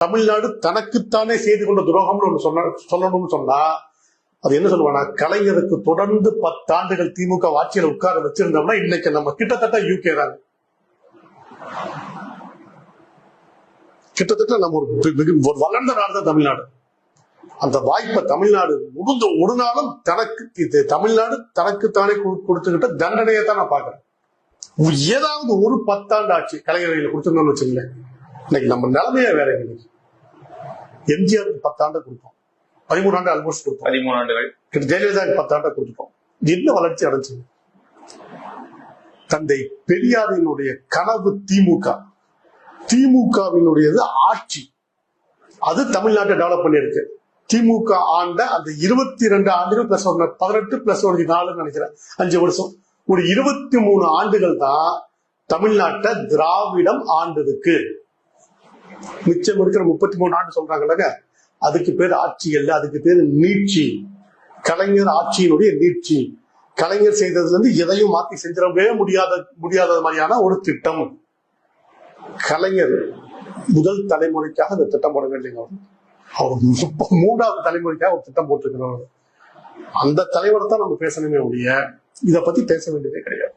தமிழ்நாடு தனக்குத்தானே செய்து கொண்ட துரோகம்னு ஒண்ணு சொன்ன சொல்லணும்னு சொன்னா அது என்ன சொல்லுவானா கலைஞருக்கு தொடர்ந்து பத்தாண்டுகள் திமுக ஆட்சியில் உட்கார வச்சிருந்தோம்னா இன்னைக்கு நம்ம கிட்டத்தட்ட யூகே தான் கிட்டத்தட்ட நம்ம ஒரு ஒரு வளர்ந்த நாடு தான் தமிழ்நாடு. அந்த வாய்ப்பை தமிழ்நாடு முடிந்த ஒரு நாளும் தனக்கு இது தமிழ்நாடு தனக்குத்தானே கொடு- கொடுத்துக்கிட்ட தண்டனையை தான் நான் பாக்குறேன் ஏதாவது ஒரு பத்தாண்டு ஆட்சி கலைஞர்கள் கொடுத்துருந்தோம்னு வச்சுங்களேன் இன்னைக்கு நம்ம நிலைமையே வேற இன்னைக்கு. எம்ஜிஆருக்கு பத்தாண்டு கொடுப்போம் பதிமூணு ஆண்டு ஆல்மோஸ்ட் கொடுப்போம் பதிமூணு ஆண்டுகள். ஜெயலலிதாவுக்கு பத்தாண்டை கொடுத்துட்டோம் என்ன வளர்ச்சி அடைஞ்சு தந்தை பெரியாரினுடைய கனவு திமுக. திமுகவினுடையது ஆட்சி. அது தமிழ்நாட்டை டெவலப் பண்ணியிருக்கு. திமுக ஆண்ட அந்த இருபத்தி ரெண்டு ஆண்டுகள் பிளஸ் ஒரு பதினெட்டு பிளஸ் ஒரு நாலுன்னு நினைக்கிறேன். அஞ்சு வருஷம். ஒரு இருபத்தி மூணு ஆண்டுகள் தான் தமிழ்நாட்டை திராவிடம் ஆண்டிருக்கு மிச்சம் இருக்கிற முப்பத்தி மூணு ஆண்டு சொல்றாங்கல்லங்க அதுக்கு பேர் ஆட்சி அல்ல அதுக்கு பேர் நீட்சி. கலைஞர் ஆட்சியினுடைய நீட்சி. கலைஞர் செய்ததுல இருந்து எதையும் மாத்தி செஞ்சிடவே முடியாத முடியாத மாதிரியான ஒரு திட்டம். கலைஞர் முதல் தலைமுறைக்காக இந்த திட்டம் போட வேண்டியங்க அவர் அவர் மூன்றாவது தலைமுறைக்காக ஒரு திட்டம் போட்டிருக்கிறவர் அந்த தலைவரை தான் நம்ம பேசணுமே ஒழிய இதை பத்தி பேச வேண்டியதே கிடையாது.